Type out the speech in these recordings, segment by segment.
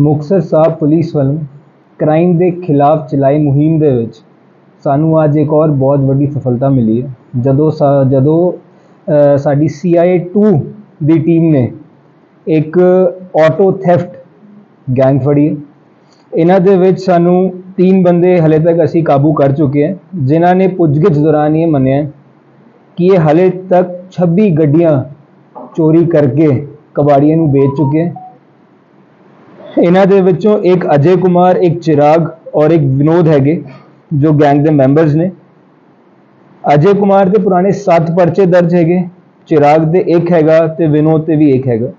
Muktsar Sahib police ਵੱਲੋਂ crime ਦੇ ਖਿਲਾਫ ਚਲਾਈ ਮੁਹਿੰਮ ਦੇ ਵਿੱਚ ਸਾਨੂੰ ਅੱਜ ਇੱਕ ਹੋਰ ਬਹੁਤ ਵੱਡੀ ਸਫਲਤਾ ਮਿਲੀ ਹੈ। ਜਦੋਂ ਸਾ ਜਦੋਂ ਅ, ਸਾਡੀ ਸੀਆਈਏ 2 ਦੀ ਟੀਮ ਨੇ ਇੱਕ ਆਟੋ ਥੈਫਟ ਗੈਂਗ ਫੜੀ ਇਹਨਾਂ ਦੇ ਵਿੱਚ ਸਾਨੂੰ ਤਿੰਨ ਬੰਦੇ ਹਲੇ ਤੱਕ ਅਸੀਂ ਕਾਬੂ ਕਰ ਚੁੱਕੇ ਹਾਂ ਜਿਨ੍ਹਾਂ ਨੇ ਪੁੱਛਗਿੱਛ ਦੌਰਾਨ ਇਹ ਮੰਨਿਆ ਕਿ ਇਹ ਹਲੇ ਤੱਕ 26 ਗੱਡੀਆਂ ਚੋਰੀ ਕਰਕੇ ਕਬਾੜੀਆਂ ਨੂੰ ਵੇਚ ਚੁੱਕੇ ਹੈ। ਇਹਨਾਂ ਦੇ ਵਿੱਚੋਂ ਇੱਕ ਅਜੇ ਕੁਮਾਰ, ਇੱਕ ਚਿਰਾਗ ਔਰ ਇੱਕ ਵਿਨੋਦ ਹੈਗੇ, ਜੋ ਗੈਂਗ ਦੇ ਮੈਂਬਰਸ ਨੇ। ਅਜੇ ਕੁਮਾਰ ਦੇ ਪੁਰਾਣੇ 7 ਪਰਚੇ ਦਰਜ ਹੈਗੇ, ਚਿਰਾਗ ਦੇ ਇੱਕ ਹੈਗਾ ਤੇ ਵਿਨੋਦ ਤੇ ਵੀ ਇੱਕ ਹੈਗਾ।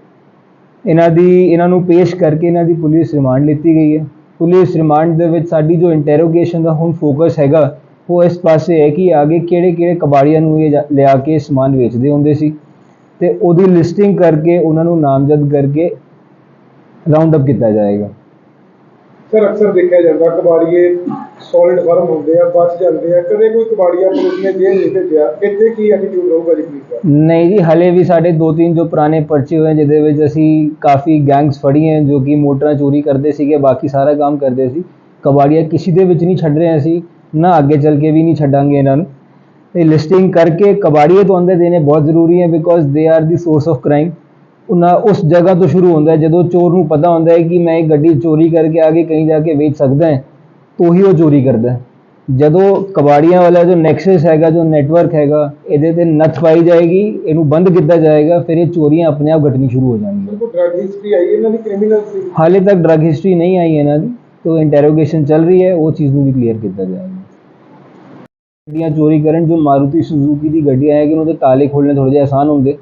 ਇਹਨਾਂ ਦੀ, ਇਹਨਾਂ ਨੂੰ ਪੇਸ਼ ਕਰਕੇ ਇਹਨਾਂ ਦੀ ਪੁਲਿਸ ਰਿਮਾਂਡ ਲਿੱਤੀ ਗਈ ਹੈ। ਪੁਲਿਸ ਰਿਮਾਂਡ ਦੇ ਵਿੱਚ ਸਾਡੀ ਜੋ ਇੰਟਰੋਗੇਸ਼ਨ ਦਾ ਹੁਣ ਫੋਕਸ ਹੈਗਾ, ਉਹ ਇਸ ਪਾਸੇ ਹੈ ਕਿ ਆਗੇ ਕਿਹੜੇ ਕਿਹੜੇ ਕਬਾੜੀਆਂ ਨੂੰ ਇਹ ਜਾ- ਲਿਆ ਕੇ ਸਮਾਨ ਵੇਚਦੇ ਹੁੰਦੇ ਸੀ। ਤੇ ਉਹਦੀ ਲਿਸਟਿੰਗ ਕਰਕੇ ਉਹਨਾਂ ਨੂੰ ਨਾਮਜ਼ਦ ਕਰਕੇ ਰਾਉਂਡ ਅਪ ਕੀਤਾ ਜਾਏਗਾ। ਸਰ ਅਕਸਰ ਦੇਖਿਆ ਜਾਂਦਾ ਕਬਾੜੀਏ ਸੋਲਿਡ ਫਰਮ ਹੁੰਦੇ ਆ ਬਚ ਜਾਂਦੇ ਆ। ਕਦੇ ਕੋਈ ਕਬਾੜੀਆ ਪੁਲਿਸ ਨੇ ਜੇਲ੍ਹ ਨਹੀਂ ਭੇਜਿਆ ਇੱਥੇ ਕੀ ਐਟੀਟਿਊਡ ਰਹੂਗਾ ਜੀ ਪੁਲਿਸ ਦਾ? ਨਹੀਂ ਜੀ ਹਲੇ ਵੀ ਸਾਡੇ ਦੋ ਤਿੰਨ ਜੋ ਪੁਰਾਣੇ ਪਰਚੇ ਹੋਏ ਜਿਹਦੇ ਵਿੱਚ ਅਸੀਂ ਕਾਫੀ ਗੈਂਗਸ ਫੜੀ ਹੈ ਜੋ ਕਿ ਮੋਟਰਾਂ ਚੋਰੀ ਕਰਦੇ ਸੀਗੇ ਬਾਕੀ ਸਾਰਾ ਕੰਮ ਕਰਦੇ ਸੀ। ਕਬਾੜੀਆ ਕਿਸੇ ਦੇ ਵਿੱਚ ਨਹੀਂ ਛੱਡ ਰਹੇ ਅਸੀਂ ਨਾ ਅੱਗੇ ਚੱਲ ਕੇ ਵੀ ਨਹੀਂ ਛੱਡਾਂਗੇ ਇਹਨਾਂ ਨੂੰ। ਇਹ ਲਿਸਟਿੰਗ ਕਰਕੇ ਕਬਾੜੀਏ ਤੋਂ ਅੰਦਰ ਦੇਣੇ ਬਹੁਤ ਜ਼ਰੂਰੀ ਹੈ because they are the source of crime ਉਹਨਾਂ ਉਸ ਜਗ੍ਹਾ ਤੋਂ ਸ਼ੁਰੂ ਹੁੰਦਾ ਹੈ ਜਦੋਂ ਚੋਰ ਨੂੰ ਪਤਾ ਹੁੰਦਾ ਹੈ ਕਿ ਮੈਂ ਇੱਕ ਗੱਡੀ ਚੋਰੀ ਕਰਕੇ ਆਗੇ ਕहीं ਜਾ ਕੇ ਵੇਚ ਸਕਦਾ ਹੈ तो ਹੀ ਉਹ ਚੋਰੀ ਕਰਦਾ ਹੈ। ਜਦੋਂ ਕਬਾੜੀਆਂ ਵਾਲਾ ਜੋ ਨੈਕਸਸ ਹੈਗਾ ਜੋ ਨੈਟਵਰਕ ਹੈਗਾ ਇਹਦੇ ਤੇ ਨੱਥ ਪਾਈ ਜਾਏਗੀ ਇਹਨੂੰ ਬੰਦ ਕੀਤਾ ਜਾਏਗਾ ਫਿਰ ਇਹ ਚੋਰੀਆਂ ਆਪਣੇ ਆਪ ਘਟਣੀ ਸ਼ੁਰੂ ਹੋ ਜਾਣਗੀਆਂ। ਕੋਈ ਡਰਗ ਹਿਸਟਰੀ ਆਈ ਇਹਨਾਂ ਦੀ ਕ੍ਰਿਮੀਨਲ ਸੀ। ਹਾਲੇ ਤੱਕ ਡਰਗ ਹਿਸਟਰੀ ਨਹੀਂ ਆਈ ਇਹਨਾਂ ਦੀ ਤੋਂ ਇੰਟਰੋਗੇਸ਼ਨ ਚੱਲ ਰਹੀ ਹੈ ਉਹ ਚੀਜ਼ ਨੂੰ ਵੀ ਕਲੀਅਰ ਕੀਤਾ ਜਾਏਗਾ। ਗੱਡੀਆਂ ਚੋਰੀ ਕਰਨ ਜੋ ਮਾਰੂਤੀ ਸੁਜ਼ੂਕੀ ਦੀ ਗੱਡੀਆਂ ਹੈਗੀਆਂ ਉਹਦੇ ਤਾਲੇ ਖੋਲ੍ਹਣੇ ਥੋੜ੍ਹੇ ਜਿਹੇ ਆਸਾਨ ਹੁੰਦੇ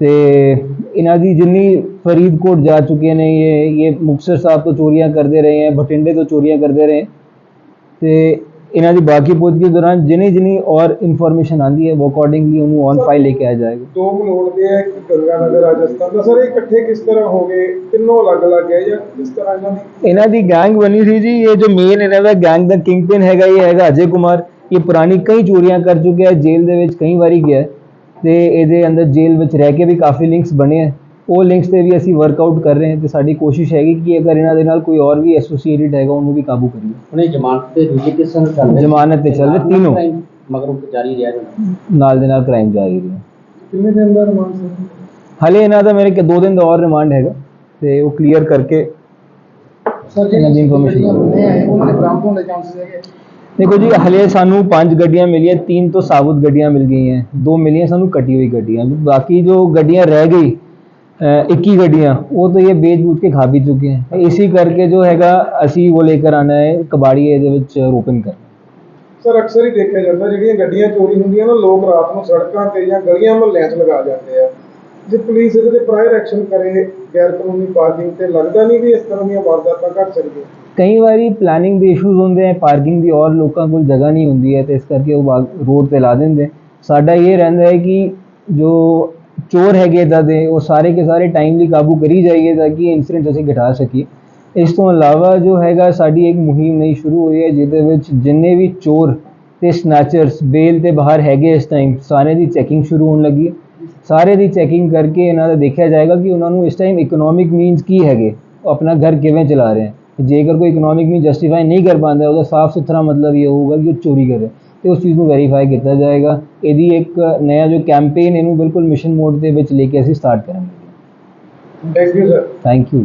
ਤੇ ਇਹਨਾਂ ਦੀ ਜਿੰਨੀ ਫਰੀਦਕੋਟ ਜਾ ਚੁੱਕੇ ਨੇ ਇਹ ਇਹ ਮੁਕਤਸਰ ਸਾਹਿਬ ਤੋਂ ਚੋਰੀਆਂ ਕਰਦੇ ਰਹੇ ਹੈ ਬਠਿੰਡੇ ਤੋਂ ਚੋਰੀਆਂ ਕਰਦੇ ਰਹੇ ਤੇ ਇਹਨਾਂ ਦੀ ਬਾਕੀ ਪੁੱਛਗਿੱਛ ਦੌਰਾਨ ਜਿੰਨੀ ਜਿੰਨੀ ਔਰ ਇਨਫੋਰਮੇਸ਼ਨ ਆਂਦੀ ਹੈ ਉਹ ਅਕੋਰਡਿੰਗਲੀ ਉਹਨੂੰ ਔਨ ਫਾਈਲ ਲੈ ਕੇ ਆਇਆ ਜਾਏਗਾ। ਦੋ ਮਲੋਟ ਦੇ ਆ ਇੱਕ ਗੰਗਾ ਨਗਰ ਰਾਜਸਥਾਨ ਦਾ। ਸਰ ਇਹ ਇਕੱਠੇ ਕਿਸ ਤਰ੍ਹਾਂ ਹੋ ਗਏ? ਤਿੰਨੋਂ ਅਲੱਗ-ਅਲੱਗ ਹੈ ਜਾਂ ਕਿਸ ਤਰ੍ਹਾਂ ਇਹਨਾਂ ਦੀ? ਇਹਨਾਂ ਦੀ ਗੈਂਗ ਬਣੀ ਸੀ ਜੀ ਇਹ ਜੋ ਮੇਨ ਇਹਨਾਂ ਦਾ ਗੈਂਗ ਦਾ ਕਿੰਗਪਿਨ ਹੈਗਾ ਇਹ ਹੈਗਾ ਅਜੇ ਕੁਮਾਰ। ਇਹ ਪੁਰਾਣੀ ਕਈ ਚੋਰੀਆਂ ਕਰ ਚੁੱਕਿਆ ਹੈ ਜੇਲ੍ਹ ਦੇ ਵਿੱਚ ਕਈ ਵਾਰੀ ਗਿਆ ਹੈ। ਤੇ ਇਹਦੇ ਅੰਦਰ ਜੇਲ੍ਹ ਵਿੱਚ ਰਹਿ ਕੇ ਵੀ ਕਾਫੀ ਲਿੰਕਸ ਬਣੇ ਹੈ ਉਹ ਲਿੰਕਸ ਤੇ ਵੀ ਅਸੀਂ ਵਰਕਆਊਟ ਕਰ ਰਹੇ ਹਾਂ ਤੇ ਸਾਡੀ ਕੋਸ਼ਿਸ਼ ਹੈਗੀ ਕਿ ਅਗਰ ਇਹਨਾਂ ਦੇ ਨਾਲ ਕੋਈ ਹੋਰ ਵੀ ਐਸੋਸੀਏਟਿਡ ਹੈਗਾ ਉਹਨੂੰ ਵੀ ਕਾਬੂ ਕਰੀਏ। ਉਹਨੇ ਜ਼ਮਾਨਤ ਤੇ ਦੂਜੇ ਕਿਸ ਨੂੰ ਚੱਲ ਰਿਹਾ ਜ਼ਮਾਨਤ ਤੇ ਚੱਲ ਰਹੇ ਤਿੰਨੋਂ। ਮਗਰ ਉਹ ਜਾਰੀ ਰਿਹਾ ਨਾਲ ਦੇ ਨਾਲ ਕ੍ਰਾਈਮ ਜਾਰੀ ਰਿਹਾ। ਕਿੰਨੇ ਦਿਨ ਦਾ ਰਿਮਾਂਡ ਸਰ ਹਲੇ ਇਹਨਾਂ ਦਾ ਮੇਰੇ ਕਿ ਦੋ ਦਿਨ ਦਾ ਔਰ ਰਿਮਾਂਡ ਹੈਗਾ ਤੇ ਉਹ ਕਲੀਅਰ ਕਰਕੇ ਸਰ ਇਹਨਾਂ ਦੀ information ਉਹਨਾਂ ਦੇ ਬਰਾਮਦ ਹੋਣ ਦੇ ਚਾਂਸਸ ਹੈਗੇ? ਦੇਖੋ ਜੀ ਹਲੇ ਸਾਨੂੰ ਪੰਜ ਗੱਡੀਆਂ ਮਿਲੀਆਂ ਤਿੰਨ ਤੋਂ ਸਾਬੁਤ ਗੱਡੀਆਂ ਮਿਲ ਗਈਆਂ ਦੋ ਮਿਲੀਆਂ ਸਾਨੂੰ ਕਟੀ ਹੋਈ ਗੱਡੀਆਂ ਬਾਕੀ ਜੋ ਗੱਡੀਆਂ ਰਹਿ ਗਈ अ, 21 ਗੱਡੀਆਂ ਉਹ ਤਾਂ ਇਹ बेच ਕੇ ਖਾ ਵੀ ਚੁੱਕੇ हैं इसी करके जो हैगा ਅਸੀਂ ਉਹ ਲੈ ਕਰ ਆਣਾ ਹੈ ਕਬਾੜੀ ਇਹਦੇ ਵਿੱਚ ਰੋਪਨ ਕਰ ਸਰ ਅਕਸਰ ਹੀ ਦੇਖਿਆ ਜਾਂਦਾ ਜਿਹੜੀਆਂ ਗੱਡੀਆਂ ਚੋਰੀ ਹੁੰਦੀਆਂ ਨਾ ਲੋਕ ਰਾਤ ਨੂੰ ਸੜਕਾਂ ਤੇ ਜਾਂ ਗਲੀਆਂ ਮੁਹੱਲਿਆਂ 'ਚ ਲਗਾ ਜਾਂਦੇ ਆ ਜੇ ਪੁਲਿਸ ਇਹਦੇ ਤੇ ਪ੍ਰਾਇਰ ਐਕਸ਼ਨ ਕਰੇ ਗੈਰ ਕਾਨੂੰਨੀ ਪਾਰਕਿੰਗ ਤੇ, ਲੱਗਦਾ ਨਹੀਂ ਵੀ ਇਸ ਤਰ੍ਹਾਂ ਦੀਆਂ ਵਾਰਦਾਤਾਂ ਘਟ ਸਕਦੀਆਂ? ਕਈ ਵਾਰੀ ਪਲੈਨਿੰਗ ਦੇ ਇਸ਼ੂਜ਼ ਹੁੰਦੇ ਆ ਪਾਰਕਿੰਗ ਦੀ ਔਰ ਲੋਕਾਂ ਕੋਲ ਜਗ੍ਹਾ ਨਹੀਂ ਹੁੰਦੀ ਹੈ ਤੇ ਇਸ ਕਰਕੇ ਉਹ ਰੋਡ ਤੇ ਲਾ ਦਿੰਦੇ। ਸਾਡਾ ਇਹ ਰਹਿੰਦਾ ਹੈ ਕਿ ਜੋ ਚੋਰ ਹੈਗੇ ਇੱਦਾਂ ਦੇ, ਉਹ ਸਾਰੇ ਕੇ ਸਾਰੇ ਟਾਈਮਲੀ ਕਾਬੂ ਕਰੀ ਜਾਈਏ ਤਾਂ ਕਿ ਇਨਸੀਡੈਂਟ ਅਸੀਂ ਘਟਾ ਸਕੀਏ। ਇਸ ਤੋਂ ਇਲਾਵਾ ਜੋ ਹੈਗਾ, ਸਾਡੀ ਇੱਕ ਮੁਹਿੰਮ ਨਹੀਂ ਸ਼ੁਰੂ ਹੋਈ ਹੈ, ਜਿਹਦੇ ਵਿੱਚ ਜਿੰਨੇ ਵੀ ਚੋਰ ਤੇ ਸਨੈਚਰਸ ਬੇਲ ਤੇ ਬਾਹਰ ਹੈਗੇ ਇਸ ਟਾਈਮ ਸਾਰੇ ਦੀ ਚੈਕਿੰਗ ਸ਼ੁਰੂ ਹੋਣ ਲੱਗੀ ਹੈ। ਸਾਰੇ ਦੀ ਚੈਕਿੰਗ ਕਰਕੇ ਇਹਨਾਂ ਦਾ ਦੇਖਿਆ ਜਾਏਗਾ ਕਿ ਉਹਨਾਂ ਨੂੰ ਇਸ ਟਾਈਮ ਇਕਨੋਮਿਕ ਮੀਨਸ ਕੀ ਹੈਗੇ ਉਹ ਆਪਣਾ ਘਰ ਕਿਵੇਂ ਚਲਾ ਰਹੇ ਹਨ ਜੇਕਰ ਕੋਈ ਇਕਨੋਮਿਕ ਮੀਨ ਜਸਟੀਫਾਈ ਨਹੀਂ ਕਰ ਪਾਉਂਦਾ ਉਹਦਾ ਸਾਫ਼ ਸੁਥਰਾ ਮਤਲਬ ਇਹ ਹੋਊਗਾ ਕਿ ਉਹ ਚੋਰੀ ਕਰ ਰਿਹਾ ਤੇ ਉਸ ਚੀਜ਼ ਨੂੰ ਵੈਰੀਫਾਈ ਕੀਤਾ ਜਾਏਗਾ। ਇਹਦੀ ਇੱਕ ਨया ਜੋ ਕੈਂਪੇਨ ਇਹਨੂੰ ਬਿਲਕੁਲ ਮਿਸ਼ਨ ਮੋਡ ਦੇ ਵਿੱਚ ਲੈ ਕੇ ਅਸੀਂ ਸਟਾਰਟ ਕਰਾਂਗੇ। Thank you sir thank you